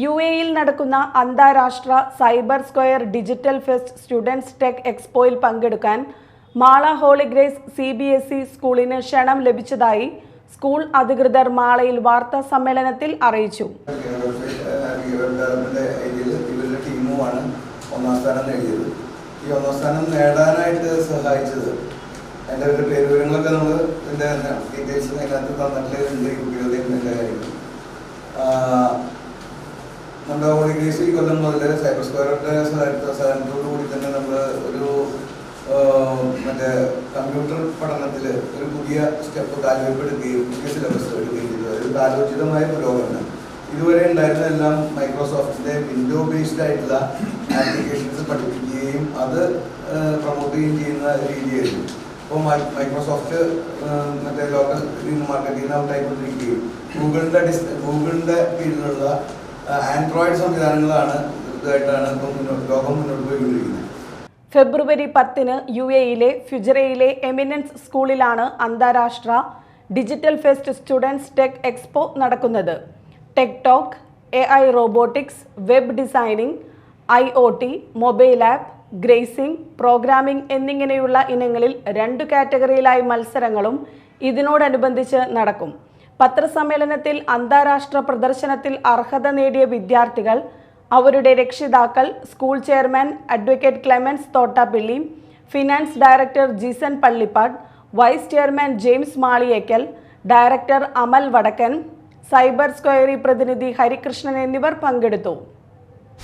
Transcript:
U എയിൽ നടക്കുന്ന അന്താരാഷ്ട്ര Cyber Square digital fest students tech എക്സ്പോയിൽ പങ്കെടുക്കാൻ Mala Holy Grace C B S E സ്കൂളിന് ക്ഷണം ലഭിച്ചതായി സ്കൂൾ അധികൃതർ മാളയിൽ വാർത്താ സമ്മേളനത്തിൽ അറിയിച്ചു. ഒന്നാം സ്ഥാനം നേടിയത് ഈ ഒന്നാം സ്ഥാനം നേടാനായിട്ട് സഹായിച്ചത് അതിന്റെ ഒരു പേര് വിവരങ്ങളൊക്കെ നമ്മൾ ഇതിന്റെ ഡീറ്റെയിൽസ് അതിനകത്ത് തന്നിട്ടുണ്ട് കുട്ടികളുടെയും ഇതിന്റെ കാര്യങ്ങൾ നമ്മുടെ കേസ് ഈ കൊല്ലം മുതൽ സൈബർ സ്ക്വയറിന്റെ സഹകരണത്തോടു കൂടി തന്നെ നമ്മൾ ഒരു മറ്റേ കമ്പ്യൂട്ടർ പഠനത്തിൽ ഒരു പുതിയ സ്റ്റെപ്പ് കാൽവെപ്പെടുക്കുകയും പുതിയ സിലബസ് എടുക്കുകയും ചെയ്തത് ഒരു കാലോചിതമായ പുരോഗമനം. ഇതുവരെ ഉണ്ടായിരുന്നതെല്ലാം മൈക്രോസോഫ്റ്റിന്റെ വിൻഡോ ബേസ്ഡ് ആയിട്ടുള്ള ആപ്ലിക്കേഷൻസ് പഠിപ്പിക്കുകയും അത് പ്രൊമോട്ട് ചെയ്യുകയും ചെയ്യുന്ന രീതിയായിരുന്നു. അപ്പോൾ മൈക്രോസോഫ്റ്റ് മറ്റേ ലോക്കൽ മാർക്കറ്റിൽ നിന്ന് ഔട്ട് ആയിക്കൊണ്ടിരിക്കുകയും ഗൂഗിളിന്റെ ഡിസ് ഗൂഗിളിന്റെ കീഴിലുള്ള ആൻഡ്രോയിഡ് സംവിധാനങ്ങളാണ് ഇതായിട്ടാണ് ഇപ്പം ലോകം മുന്നോട്ട് പോയിക്കൊണ്ടിരിക്കുന്നത്. ഫെബ്രുവരി പത്തിന് യു എയിലെ ഫ്യുജറയിലെ എമിനൻസ് സ്കൂളിലാണ് അന്താരാഷ്ട്ര digital fest students tech expo നടക്കുന്നത്. Tech talk A I robotics web designing I O T mobile app gracing programming എന്നിങ്ങനെയുള്ള ഇനങ്ങളിൽ രണ്ട് കാറ്റഗറിയിലായി മത്സരങ്ങളും ഇതിനോടനുബന്ധിച്ച് നടക്കും. പത്രസമ്മേളനത്തിൽ അന്താരാഷ്ട്ര പ്രദർശനത്തിൽ അർഹത നേടിയ വിദ്യാർത്ഥികൾ അവരുടെ രക്ഷിതാക്കൾ school chairman advocate Clemens Thottappilly finance director Jison Pallippad vice chairman James Maliyekkal director Amal Vadakkan cyber സ്ക്വയറി പ്രതിനിധി ഹരികൃഷ്ണൻ എന്നിവർ പങ്കെടുത്തു.